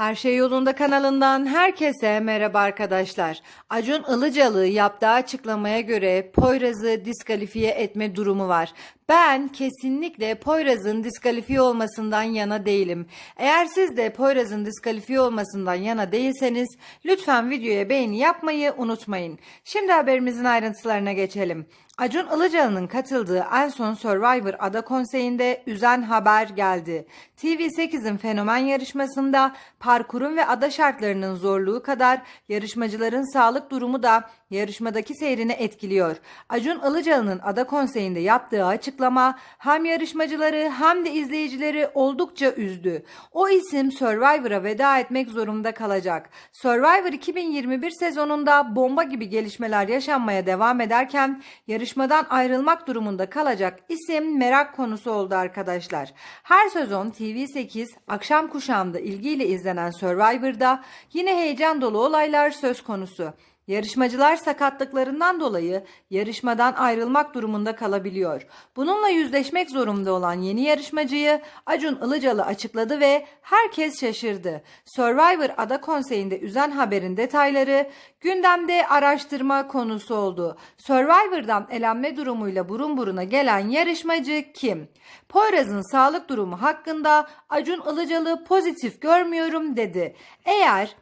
Her Şey Yolunda kanalından herkese merhaba arkadaşlar. Acun Ilıcalı yaptığı açıklamaya göre Poyraz'ı diskalifiye etme durumu var. Ben kesinlikle Poyraz'ın diskalifiye olmasından yana değilim. Eğer siz de Poyraz'ın diskalifiye olmasından yana değilseniz lütfen videoya beğeni yapmayı unutmayın. Şimdi haberimizin ayrıntılarına geçelim. Acun Ilıcalı'nın katıldığı en son Survivor Ada Konseyi'nde üzen haber geldi. TV8'in fenomen yarışmasında parkurun ve ada şartlarının zorluğu kadar yarışmacıların sağlık durumu da yarışmadaki seyrini etkiliyor. Acun Ilıcalı'nın Ada Konseyi'nde yaptığı açıklama hem yarışmacıları hem de izleyicileri oldukça üzdü. O isim Survivor'a veda etmek zorunda kalacak. Survivor 2021 sezonunda bomba gibi gelişmeler yaşanmaya devam ederken yarışmadan ayrılmak durumunda kalacak isim merak konusu oldu arkadaşlar. Her sezon TV8 akşam kuşağında ilgiyle izlenen Survivor'da yine heyecan dolu olaylar söz konusu. Yarışmacılar sakatlıklarından dolayı yarışmadan ayrılmak durumunda kalabiliyor. Bununla yüzleşmek zorunda olan yeni yarışmacıyı Acun Ilıcalı açıkladı ve herkes şaşırdı. Survivor Ada Konseyi'nde üzen haberin detayları gündemde araştırma konusu oldu. Survivor'dan elenme durumuyla burun buruna gelen yarışmacı kim? Poyraz'ın sağlık durumu hakkında Acun Ilıcalı pozitif görmüyorum dedi. Eğer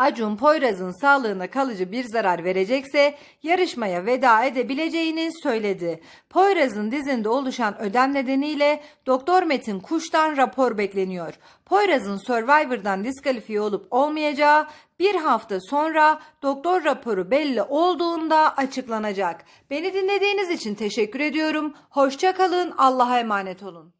Acun Poyraz'ın sağlığına kalıcı bir zarar verecekse yarışmaya veda edebileceğini söyledi. Poyraz'ın dizinde oluşan ödem nedeniyle Doktor Metin Kuş'tan rapor bekleniyor. Poyraz'ın Survivor'dan diskalifiye olup olmayacağı bir hafta sonra doktor raporu belli olduğunda açıklanacak. Beni dinlediğiniz için teşekkür ediyorum. Hoşça kalın. Allah'a emanet olun.